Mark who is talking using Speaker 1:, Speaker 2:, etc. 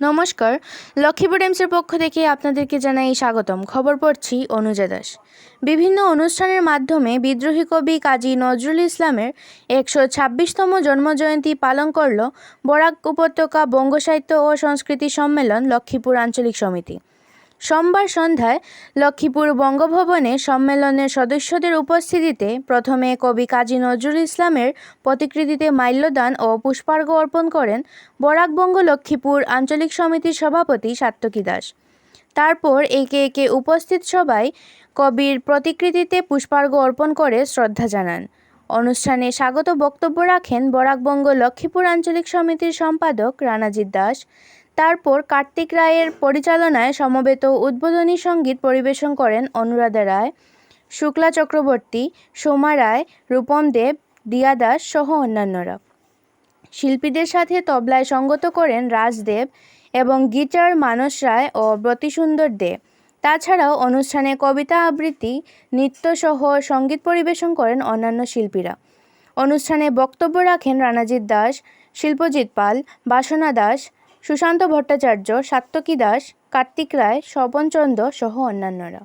Speaker 1: নমস্কার। লক্ষ্মীপুর এমসের পক্ষ থেকে আপনাদেরকে জানাই স্বাগতম। খবর পড়ছি অনুজা দাস। বিভিন্ন অনুষ্ঠানের মাধ্যমে বিদ্রোহী কবি কাজী নজরুল ইসলামের একশো ছাব্বিশতম জন্মজয়ন্তী পালন করল বরাক উপত্যকা বঙ্গ সাহিত্য ও সংস্কৃতি সম্মেলন লক্ষ্মীপুর আঞ্চলিক সমিতি। সোমবার সন্ধ্যায় লক্ষ্মীপুর বঙ্গভবনে সম্মেলনের সদস্যদের উপস্থিতিতে প্রথমে কবি কাজী নজরুল ইসলামের প্রতিকৃতিতে মাল্যদান ও পুষ্পার্ঘ অর্পণ করেন বরাকবঙ্গ লক্ষ্মীপুর আঞ্চলিক সমিতির সভাপতি সাত্তকী দাস। তারপর একে একে উপস্থিত সবাই কবির প্রতিকৃতিতে পুষ্পার্ঘ অর্পণ করে শ্রদ্ধা জানান। অনুষ্ঠানে স্বাগত বক্তব্য রাখেন বরাকবঙ্গ লক্ষ্মীপুর আঞ্চলিক সমিতির সম্পাদক রানাজিৎ দাস তারপর কার্তিক রায়ের পরিচালনায় সমবেত উদ্বোধনী সংগীত পরিবেশন করেন অনুরাধা রায়, শুক্লা চক্রবর্তী, সোমা রায়, রূপম দেব, দিয়া দাস সহ অন্যান্যরা। শিল্পীদের সাথে তবলায় সঙ্গত করেন রাজদেব এবং গিটার মানস রায় ও ব্রতিসুন্দর দে। তাছাড়াও অনুষ্ঠানে কবিতা আবৃত্তি নৃত্যসহ সংগীত পরিবেশন করেন অন্যান্য শিল্পীরা। অনুষ্ঠানে বক্তব্য রাখেন রানাজিৎ দাস, শিল্পজিৎ পাল, বাসনা দাস সুশান্ত ভট্টাচার্য সাত্তকী দাস কার্তিক রায় স্বপন সহ অন্যান্যরা।